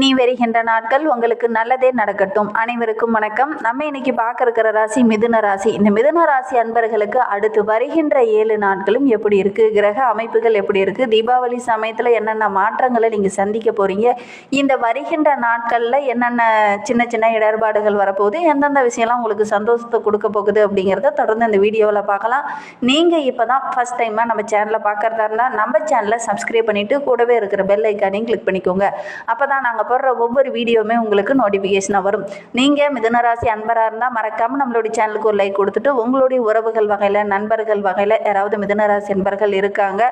நீ வருகின்ற நாட்கள் உங்களுக்கு நல்லதே நடக்கட்டும். அனைவருக்கும் வணக்கம். நம்ம இன்னைக்கு பார்க்க இருக்கிற ராசி மிதுன ராசி. இந்த மிதுன ராசி அன்பர்களுக்கு அடுத்து வருகின்ற ஏழு நாட்களும் எப்படி இருக்கு? கிரக அமைப்புகள் எப்படி இருக்கு? தீபாவளி சமயத்தில் என்னென்ன மாற்றங்களை நீங்கள் சந்திக்க போறீங்க? இந்த வருகின்ற நாட்களில் என்னென்ன சின்ன சின்ன இடர்பாடுகள் வரப்போகுது? எந்தெந்த விஷயம்லாம் உங்களுக்கு சந்தோஷத்தை கொடுக்க போகுது அப்படிங்கிறத தொடர்ந்து இந்த வீடியோவில் பார்க்கலாம். நீங்கள் இப்போ தான் டைமா டைமாக நம்ம சேனலை பார்க்கறதா இருந்தால் நம்ம சேனலை சப்ஸ்கிரைப் பண்ணிட்டு கூடவே இருக்கிற பெல் ஐக்கானையும் கிளிக் பண்ணிக்கோங்க. அப்போ தான் நாங்கள் போடுற ஒவ்வொரு வீடியோவுமே உங்களுக்கு நோட்டிஃபிகேஷனாக வரும். நீங்கள் மிதுனராசி அன்பராக இருந்தால் மறக்காமல் நம்மளுடைய சேனலுக்கு ஒரு லைக் கொடுத்துட்டு உங்களுடைய உறவுகள் வகையில் நண்பர்கள் வகையில் யாராவது மிதுனராசி அன்பர்கள் இருக்காங்க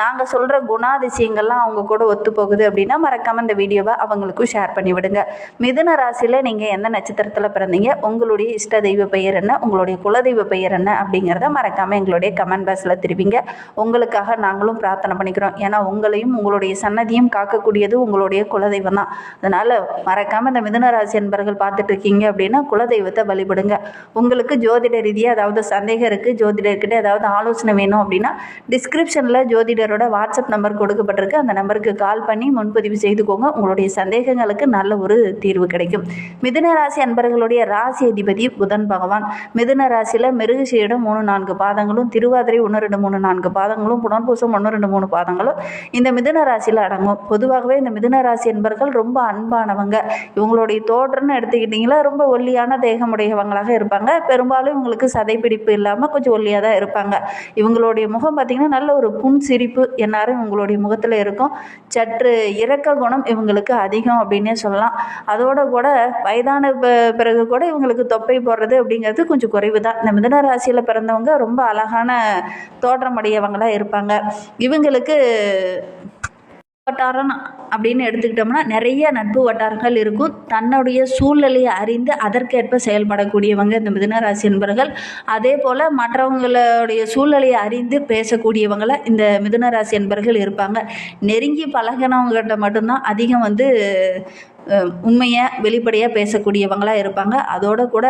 நாங்கள் சொல்கிற குணாதிசயங்கள்லாம் அவங்க கூட ஒத்து போகுது அப்படின்னா மறக்காமல் இந்த வீடியோவை அவங்களுக்கும் ஷேர் பண்ணி விடுங்க. மிதுன ராசியில் நீங்கள் எந்த நட்சத்திரத்தில் பிறந்தீங்க உங்களுடைய இஷ்ட தெய்வ பெயர் என்ன உங்களுடைய குலதெய்வ பெயர் என்ன அப்படிங்கிறத மறக்காமல் எங்களுடைய கமெண்ட் பாக்ஸில் தெரிவிங்க. உங்களுக்காக நாங்களும் பிரார்த்தனை பண்ணிக்கிறோம். ஏன்னா உங்களையும் உங்களுடைய சன்னதியும் காக்கக்கூடியது உங்களுடைய குலதெய்வம் தான். அதனால் மறக்காமல் இந்த மிதுனராசி என்பர்கள் பார்த்துட்டு இருக்கீங்க அப்படின்னா குலதெய்வத்தை வழிபடுங்க. உங்களுக்கு ஜோதிட ரீதியாக ஏதாவது சந்தேகம் இருக்குது ஜோதிடர்கிட்ட ஏதாவது ஆலோசனை வேணும் அப்படின்னா டிஸ்கிரிப்ஷனில் ஜோதிடரோட வாட்ஸ்அப் நம்பர் கொடுக்கப்பட்டிருக்கு. அந்த நம்பருக்கு கால் பண்ணி முன்பதிவு செய்துக்கோங்க. உங்களுடைய சந்தேகங்களுக்கு நல்ல ஒரு தீர்வு கிடைக்கும். மிதுன ராசி அன்பர்களுடைய ராசி அதிபதி புதன் பகவான். மிதுன ராசியில் மிருகசீடம் மூணு நான்கு பாதங்களும் திருவாதிரை ஒன்று ரெண்டு மூணு நான்கு பாதங்களும் புனர்பூசம் ஒன்று ரெண்டு மூணு பாதங்களும் இந்த மிதுன ராசியில் அடங்கும். பொதுவாகவே இந்த மிதுன ராசி என்பர்கள் ரொம்ப அன்பானவங்க. இவங்களுடைய தோற்றம்னு எடுத்துக்கிட்டிங்களா ரொம்ப ஒல்லியான தேகமுடையவங்களாக இருப்பாங்க. பெரும்பாலும் இவங்களுக்கு சதைப்பிடிப்பு இல்லாமல் கொஞ்சம் ஒல்லியாக தான் இருப்பாங்க. இவங்களுடைய முகம் பார்த்திங்கன்னா நல்ல ஒரு புன் சிரிப்பு எல்லாரும் இவங்களுடைய முகத்தில் இருக்கும். சற்று இறக்க குணம் இவங்களுக்கு அதிகம் அப்படின்னே சொல்லலாம். அதோட கூட வயதான ப- பிறகு கூட இவங்களுக்கு தொப்பை போடுறது அப்படிங்கிறது கொஞ்சம் குறைவு தான் இந்த மிதன ராசியில் பிறந்தவங்க ரொம்ப அழகான தோற்றமுடையவங்களாக இருப்பாங்க. இவங்களுக்கு வட்டாரம் அப்படின்னு எடுத்துக்கிட்டோம்னா நிறைய நட்பு வட்டாரங்கள் இருக்கும். தன்னுடைய சூழ்நிலையை அறிந்து அதற்கேற்ப செயல்படக்கூடியவங்க இந்த மிதுனராசி என்பர்கள். அதே போல் மற்றவங்களுடைய சூழ்நிலையை அறிந்து பேசக்கூடியவங்கள இந்த மிதுனராசி என்பர்கள் இருப்பாங்க. நெருங்கி பழகினவங்ககிட்ட மட்டும்தான் அதிகம் வந்து உண்மையை வெளிப்படையாக பேசக்கூடியவங்களாக இருப்பாங்க. அதோட கூட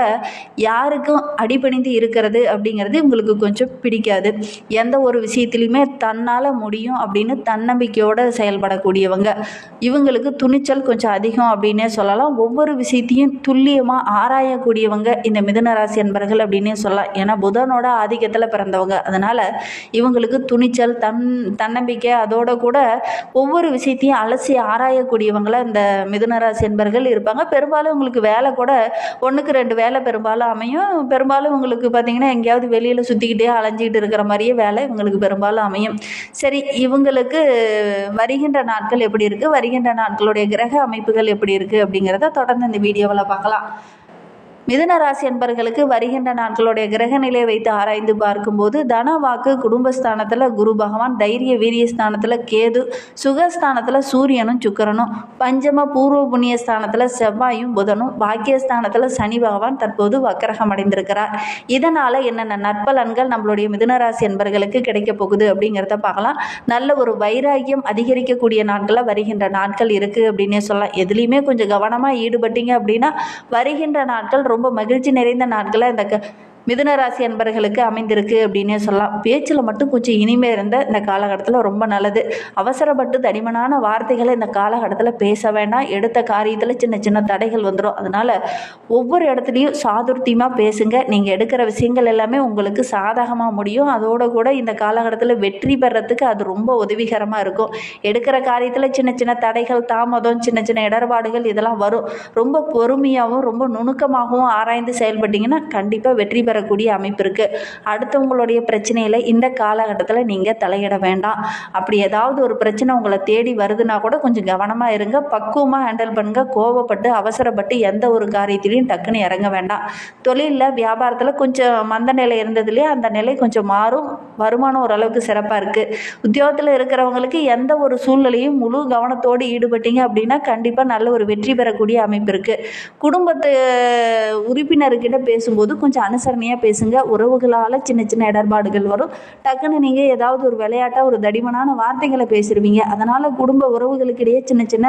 யாருக்கும் அடிபணிந்து இருக்கிறது அப்படிங்கிறது இவங்களுக்கு கொஞ்சம் பிடிக்காது. எந்த ஒரு விஷயத்துலையுமே தன்னால் முடியும் அப்படின்னு தன்னம்பிக்கையோடு செயல்படக்கூடியவங்க. இவங்களுக்கு துணிச்சல் கொஞ்சம் அதிகம் அப்படின்னே சொல்லலாம். ஒவ்வொரு விஷயத்தையும் துல்லியமாக ஆராயக்கூடியவங்க இந்த மிதுன ராசி என்பர்கள் அப்படின்னே சொல்லலாம். ஏன்னா புதனோட ஆதிக்கத்தில் பிறந்தவங்க. அதனால் இவங்களுக்கு துணிச்சல் தன் தன்னம்பிக்கை அதோட கூட ஒவ்வொரு விஷயத்தையும் அலசி ஆராயக்கூடியவங்கள இந்த மிதுன ராசி என்பர்கள் இருப்பாங்க. பெரும்பாலும் உங்களுக்கு வேலை கூட ஒன்றுக்கு ரெண்டு வேலை பெரும்பாலும் அமையும். பெரும்பாலும் உங்களுக்கு பார்த்தீங்கன்னா எங்கேயாவது வெளியில் சுற்றிக்கிட்டே அலைஞ்சிக்கிட்டு இருக்கிற மாதிரியே வேலை இவங்களுக்கு பெரும்பாலும் அமையும். சரி இவங்களுக்கு வருகின்ற நாட்கள் எப்படி இருக்குது வருகின்ற நாட்களுடைய கிரக அமைப்புகள் எப்படி இருக்குது அப்படிங்கிறத தொடர்ந்து இந்த வீடியோவில் பார்க்கலாம். மிதுன ராசி என்பர்களுக்கு வருகின்ற நாட்களுடைய கிரக நிலையை வைத்து ஆராய்ந்து பார்க்கும்போது தன வாக்கு குடும்பஸ்தானத்தில் குரு பகவான் தைரிய வீரிய ஸ்தானத்தில் கேது சுகஸ்தானத்தில் சூரியனும் சுக்கிரனும் பஞ்சம பூர்வ புண்ணிய ஸ்தானத்தில் செவ்வாயும் புதனும் பாக்கியஸ்தானத்தில் சனி பகவான் தற்போது வக்கரகம் அடைந்திருக்கிறார். இதனால் என்னென்ன நற்பலன்கள் நம்மளுடைய மிதனராசி என்பர்களுக்கு கிடைக்க போகுது அப்படிங்கிறத பார்க்கலாம். நல்ல ஒரு வைராகியம் அதிகரிக்கக்கூடிய நாட்களாக வருகின்ற நாட்கள் இருக்குது அப்படின்னே சொல்லலாம். எதுலேயுமே கொஞ்சம் கவனமாக ஈடுபட்டீங்க அப்படின்னா வருகின்ற நாட்கள் ரொம்ப ரொம்ப மகிழ்ச்சி நிறைந்த நாட்களாக இந்த க மிதுனராசி அன்பர்களுக்கு அமைந்திருக்கு அப்படின்னே சொல்லலாம். பேச்சில் மட்டும் கொஞ்சம் இனிமே இருந்த இந்த காலகட்டத்தில் ரொம்ப நல்லது. அவசரப்பட்டு தடிமனான வார்த்தைகளை இந்த காலகட்டத்தில் பேச வேண்டாம். எடுத்த காரியத்தில் சின்ன சின்ன தடைகள் வந்துடும் அதனால் ஒவ்வொரு இடத்துலையும் சாதுர்த்தியமாக பேசுங்க. நீங்கள் எடுக்கிற விஷயங்கள் எல்லாமே உங்களுக்கு சாதகமாக முடியும். அதோட கூட இந்த காலகட்டத்தில் வெற்றி பெறத்துக்கு அது ரொம்ப உதவிகரமாக இருக்கும். எடுக்கிற காரியத்தில் சின்ன சின்ன தடைகள் தாமதம் சின்ன சின்ன இடர்பாடுகள் இதெல்லாம் வரும். ரொம்ப பொறுமையாகவும் ரொம்ப நுணுக்கமாகவும் ஆராய்ந்து செயல்பட்டீங்கன்னா கண்டிப்பாக வெற்றி பெறக்கூடிய அமைப்பு இருக்குது அடுத்தவங்களுடைய பிரச்சனையில் இந்த காலகட்டத்தில் நீங்கள் தலையிட வேண்டாம். அப்படி ஏதாவது ஒரு பிரச்சனை உங்களை தேடி வருதுன்னா கூட கொஞ்சம் கவனமாக இருங்க. பக்குவமாக ஹேண்டில் பண்ணுங்க. கோவப்பட்டு அவசரப்பட்டு எந்த ஒரு காரியத்திலையும் டக்குன்னு இறங்க வேண்டாம். தொழிலில் வியாபாரத்தில் கொஞ்சம் மந்த நிலை இருந்ததுலேயே அந்த நிலை கொஞ்சம் மாறும். வருமானம் ஓரளவுக்கு சிறப்பாக இருக்குது உத்தியோகத்தில் இருக்கிறவங்களுக்கு எந்த ஒரு சூழ்நிலையும் முழு கவனத்தோடு ஈடுபட்டீங்க அப்படின்னா கண்டிப்பாக நல்ல ஒரு வெற்றி பெறக்கூடிய அமைப்பு இருக்குது குடும்பத்து உறுப்பினர்கிட்ட பேசும்போது கொஞ்சம் அனுசரணை நேர்மையாக பேசுங்க. உறவுகளால் சின்ன சின்ன இடர்பாடுகள் வரும். டக்குன்னு நீங்கள் ஏதாவது ஒரு விளையாட்டாக ஒரு தடிமனான வார்த்தைகளை பேசிடுவீங்க அதனால் குடும்ப உறவுகளுக்கிடையே சின்ன சின்ன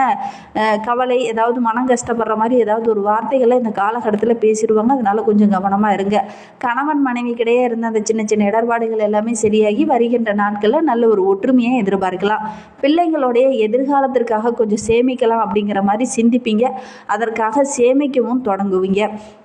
கவலை ஏதாவது மனம் கஷ்டப்படுற மாதிரி ஏதாவது ஒரு வார்த்தைகளை இந்த காலகட்டத்தில் பேசிடுவாங்க அதனால் கொஞ்சம் கவனமாக இருங்க. கணவன் மனைவிக்கிடையே இருந்த அந்த சின்ன சின்ன இடர்பாடுகள் எல்லாமே சரியாகி வருகின்ற நாட்களில் நல்ல ஒரு ஒற்றுமையை எதிர்பார்க்கலாம். பிள்ளைங்களுடைய எதிர்காலத்திற்காக கொஞ்சம் சேமிக்கலாம் அப்படிங்கிற மாதிரி சிந்திப்பீங்க. அதற்காக சேமிக்கவும் தொடங்குவீங்க.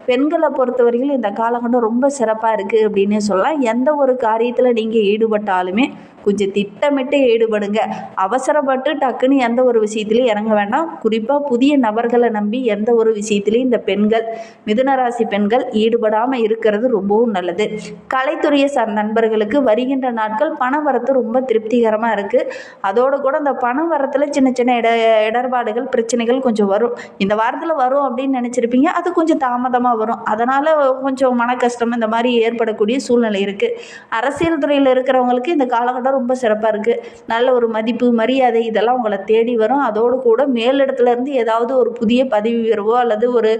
பெண்களை பொறுத்தவரையில் இந்த காலகட்டம் ரொம்ப சிறப்பாக இருக்குது அப்படின்னு சொல்லலாம். எந்த ஒரு காரியத்தில் நீங்கள் ஈடுபட்டாலுமே கொஞ்சம் திட்டமிட்டு ஈடுபடுங்க. அவசரப்பட்டு டக்குன்னு எந்த ஒரு விஷயத்துலையும் இறங்க வேண்டாம். குறிப்பாக புதிய நபர்களை நம்பி எந்த ஒரு விஷயத்துலையும் இந்த பெண்கள் மிதுனராசி பெண்கள் ஈடுபடாமல் இருக்கிறது ரொம்பவும் நல்லது. கலைத்துறையை சார் நண்பர்களுக்கு வருகின்ற நாட்கள் பண வரத்து ரொம்ப திருப்திகரமாக இருக்குது அதோடு கூட அந்த பண வரத்தில் சின்ன சின்ன இட இடர்பாடுகள் பிரச்சனைகள் கொஞ்சம் வரும். இந்த வாரத்தில் வரும் அப்படின்னு நினச்சிருப்பீங்க. அது கொஞ்சம் தாமதமாக வரும். அதனால் கொஞ்சம் மன கஷ்டம் இந்த மாதிரி ஏற்படக்கூடிய சூழ்நிலை இருக்குது அரசியல் துறையில் இருக்கிறவங்களுக்கு இந்த காலகட்டம் ரொம்ப சிறப்பாக இருக்குது நல்ல ஒரு மதிப்பு மரியாதை இதெல்லாம் உங்களை தேடி வரும். அதோடு கூட மேலிடத்துலேருந்து ஏதாவது ஒரு புதிய பதவி உயர்வோ அல்லது ஒரு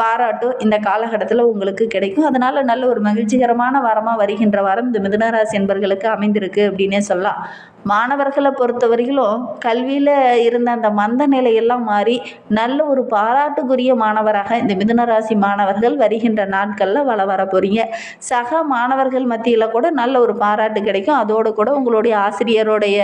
பாராட்டோ இந்த காலகட்டத்தில் உங்களுக்கு கிடைக்கும். அதனால் நல்ல ஒரு மகிழ்ச்சிகரமான வாரமாக வருகின்ற வாரம் இந்த மிதனராசி என்பர்களுக்கு அமைந்திருக்கு அப்படின்னே சொல்லலாம். மாணவர்களை பொறுத்தவரையிலும் கல்வியில் இருந்த அந்த மந்த நிலையெல்லாம் மாறி நல்ல ஒரு பாராட்டுக்குரிய மாணவராக இந்த மிதுனராசி மாணவர்கள் வருகின்ற நாட்களில் வள வர போகிறீங்க சக மாணவர்கள் மத்தியில் கூட நல்ல ஒரு பாராட்டு கிடைக்கும். அதோடு கூட உங்களுடைய ஆசிரியருடைய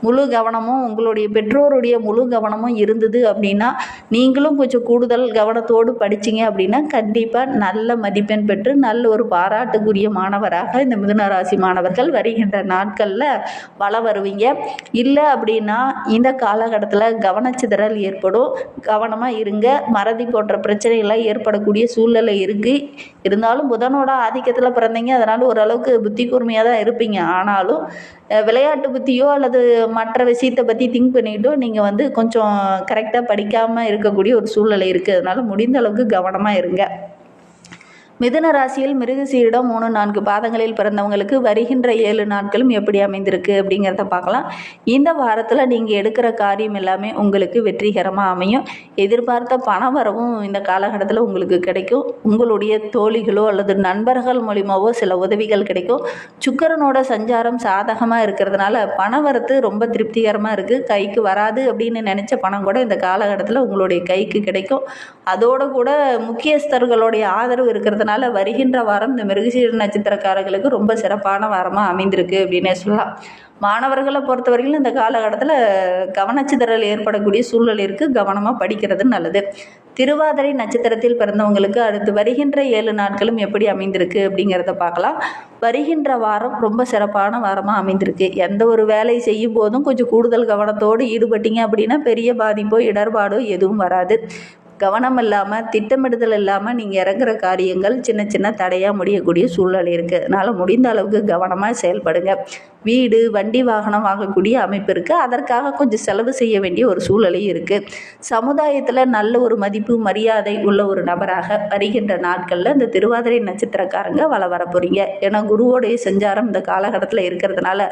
முழு கவனமும் உங்களுடைய பெற்றோருடைய முழு கவனமும் இருந்தது அப்படின்னா நீங்களும் கொஞ்சம் கூடுதல் கவனத்தோடு படிச்சீங்க அப்படின்னா கண்டிப்பாக நல்ல மதிப்பெண் பெற்று நல்ல ஒரு பாராட்டுக்குரிய மாணவராக இந்த மிதுனராசி மாணவர்கள் வருகின்ற நாட்களில் வள வருவீங்க. இல்லை அப்படின்னா இந்த காலகட்டத்தில் கவனச்சிதறல் ஏற்படும். கவனமாக இருங்க. மறதி போன்ற பிரச்சனைகள்லாம் ஏற்படக்கூடிய சூழ்நிலை இருக்குது இருந்தாலும் புதனோட ஆதிக்கத்தில் பிறந்தீங்க. அதனால் ஓரளவுக்கு புத்தி கூர்மையாக தான் இருப்பீங்க. ஆனாலும் விளையாட்டு புத்தியோ அல்லது மற்ற விஷயத்தை பற்றி திங்க் பண்ணிக்கிட்டோ நீங்கள் வந்து கொஞ்சம் கரெக்டாக படிக்காமல் இருக்கக்கூடிய ஒரு சூழ்நிலை இருக்குது அதனால் முடிந்த அளவுக்கு கவனமாக இருங்க. மிதுன ராசியில் மிருகசீரிடம் மூணு நான்கு பாதங்களில் பிறந்தவங்களுக்கு வருகின்ற ஏழு நாட்களும் எப்படி அமைந்திருக்கு அப்படிங்கிறத பார்க்கலாம். இந்த வாரத்தில் நீங்கள் எடுக்கிற காரியம் எல்லாமே உங்களுக்கு வெற்றிகரமாக அமையும். எதிர்பார்த்த பண வரவும் இந்த காலகட்டத்தில் உங்களுக்கு கிடைக்கும். உங்களுடைய தோழிகளோ அல்லது நண்பர்கள் மூலிமாவோ சில உதவிகள் கிடைக்கும். சுக்கரனோட சஞ்சாரம் சாதகமாக இருக்கிறதுனால பண வரத்து ரொம்ப திருப்திகரமாக இருக்குது கைக்கு வராது அப்படின்னு நினச்ச பணம் கூட இந்த காலகட்டத்தில் உங்களுடைய கைக்கு கிடைக்கும். அதோடு கூட முக்கியஸ்தர்களுடைய ஆதரவு அதனால் வருகின்ற வாரம் இந்த மிருகசீர நட்சத்திரக்காரர்களுக்கு ரொம்ப சிறப்பான வாரமாக அமைந்திருக்கு அப்படின்னே சொல்லலாம். மாணவர்களை பொறுத்தவரையிலும் இந்த காலகட்டத்தில் கவனச்சிதறல் ஏற்படக்கூடிய சூழல் இருக்குது கவனமாக படிக்கிறது நல்லது. திருவாதிரை நட்சத்திரத்தில் பிறந்தவங்களுக்கு அடுத்து வருகின்ற ஏழு நாட்களும் எப்படி அமைந்திருக்கு அப்படிங்கிறத பார்க்கலாம். வருகின்ற வாரம் ரொம்ப சிறப்பான வாரமாக அமைந்திருக்கு. எந்த ஒரு வேலை செய்யும் போதும் கொஞ்சம் கூடுதல் கவனத்தோடு ஈடுபட்டீங்க அப்படின்னா பெரிய பாதிப்போ இடர்பாடோ எதுவும் வராது. கவனம் இல்லாமல் திட்டமிடுதல் இல்லாமல் நீங்கள் இறங்குற காரியங்கள் சின்ன சின்ன தடையாக முடியக்கூடிய சூழ்நிலை இருக்குது அதனால் முடிந்த அளவுக்கு கவனமாக செயல்படுங்க. வீடு வண்டி வாகனம் வாங்கக்கூடிய அமைப்பு இருக்குது அதற்காக கொஞ்சம் செலவு செய்ய வேண்டிய ஒரு சூழலையும் இருக்குது சமுதாயத்தில் நல்ல ஒரு மதிப்பு மரியாதை உள்ள ஒரு நபராக வருகின்ற நாட்களில் இந்த திருவாதிரை நட்சத்திரக்காரங்க வள வர போகிறீங்க ஏன்னா குருவோடைய செஞ்சாரம் இந்த காலகட்டத்தில் இருக்கிறதுனால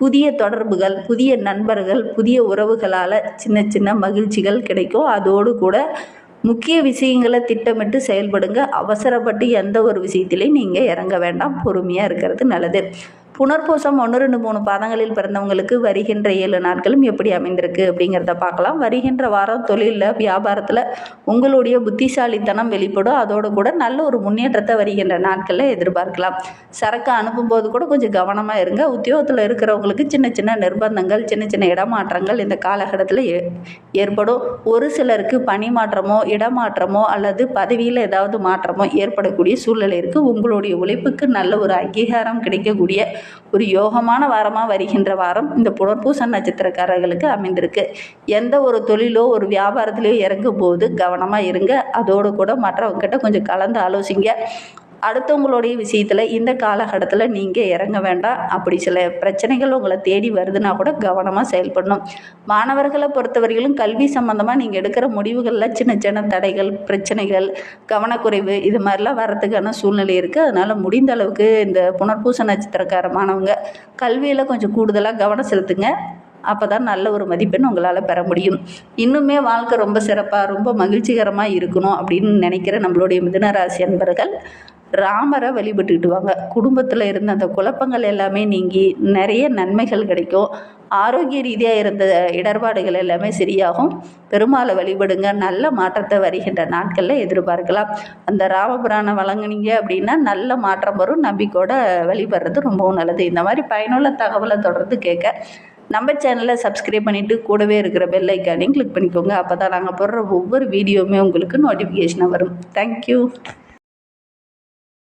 புதிய தொடர்புகள் புதிய நண்பர்கள் புதிய உறவுகளால் சின்ன சின்ன மகிழ்ச்சிகள் கிடைக்கும். அதோடு கூட முக்கிய விஷயங்களை திட்டமிட்டு செயல்படுங்க. அவசரப்பட்டு எந்த ஒரு விஷயத்திலையும் நீங்கள் இறங்க வேண்டாம். பொறுமையாக இருக்கிறது நல்லது. புனர்பூசம் ஒன்று ரெண்டு மூணு பாதங்களில் பிறந்தவங்களுக்கு வருகின்ற ஏழு நாட்களும் எப்படி அமைந்திருக்கு அப்படிங்கிறத பார்க்கலாம். வருகின்ற வாரம் தொழிலில் வியாபாரத்தில் உங்களுடைய புத்திசாலித்தனம் வெளிப்படும். அதோடு கூட நல்ல ஒரு முன்னேற்றத்தை வருகின்ற நாட்களில் எதிர்பார்க்கலாம். சரக்கு அனுப்பும்போது கூட கொஞ்சம் கவனமாக இருங்க. உத்தியோகத்தில் இருக்கிறவங்களுக்கு சின்ன சின்ன நிர்பந்தங்கள் சின்ன சின்ன இடமாற்றங்கள் இந்த காலகட்டத்தில் ஏ ஏற்படும். ஒரு சிலருக்கு பணி மாற்றமோ இடமாற்றமோ அல்லது பதவியில் ஏதாவது மாற்றமோ ஏற்படக்கூடிய சூழ்நிலை இருக்குது உங்களுடைய உழைப்புக்கு நல்ல ஒரு அங்கீகாரம் கிடைக்கக்கூடிய ஒரு யோகமான வாரமாக வருகின்ற வாரம் இந்த புனர்பூச நட்சத்திரக்காரர்களுக்கு அமைந்திருக்கு. எந்த ஒரு தொழிலோ ஒரு வியாபாரத்திலையோ இறங்கும் போது கவனமாக இருங்க. அதோடு கூட மற்றவங்ககிட்ட கொஞ்சம் கலந்து ஆலோசிங்க. அடுத்தவங்களுடைய விஷயத்தில் இந்த காலகட்டத்தில் நீங்கள் இறங்க வேண்டாம். அப்படி சில பிரச்சனைகள் உங்களை தேடி வருதுன்னா கூட கவனமாக செயல்படணும். மாணவர்களை பொறுத்தவரையிலும் கல்வி சம்மந்தமாக நீங்கள் எடுக்கிற முடிவுகளில் சின்ன சின்ன தடைகள் பிரச்சனைகள் கவனக்குறைவு இது மாதிரிலாம் வரத்துக்கான சூழ்நிலை இருக்குது அதனால் முடிந்த அளவுக்கு இந்த புனர்பூச நட்சத்திரக்கார மாணவங்க கல்வியில் கொஞ்சம் கூடுதலாக கவனம் செலுத்துங்க. அப்போ தான் நல்ல ஒரு மதிப்பெண் உங்களால் பெற முடியும். இன்னுமே வாழ்க்கை ரொம்ப சிறப்பாக ரொம்ப மகிழ்ச்சிகரமாக இருக்கணும் அப்படின்னு நினைக்கிற நம்மளுடைய மிதனராசி அன்பர்கள் ராமரை வழிபட்டுக்கிட்டு வாங்க குடும்பத்தில் இருந்த அந்த குழப்பங்கள் எல்லாமே நீங்கி நிறைய நன்மைகள் கிடைக்கும். ஆரோக்கிய ரீதியாக இருந்த இடர்பாடுகள் எல்லாமே சரியாகும். பெருமாளை வழிபடுங்க. நல்ல மாற்றத்தை வருகின்ற நாட்களில் எதிர்பார்க்கலாம். அந்த ராமபுராணம் வழங்குனீங்க அப்படின்னா நல்ல மாற்றம் வரும். நம்பிக்கையோட வழிபடுறது ரொம்பவும் நல்லது. இந்த மாதிரி பயனுள்ள தகவலை தொடர்ந்து கேட்க நம்ம சேனலை சப்ஸ்கிரைப் பண்ணிவிட்டு கூடவே இருக்கிற பெல் ஐக்கானையும் கிளிக் பண்ணிக்கோங்க. அப்போ தான் நாங்கள் போடுற ஒவ்வொரு வீடியோவுமே உங்களுக்கு நோட்டிஃபிகேஷனாக வரும். தேங்க்யூ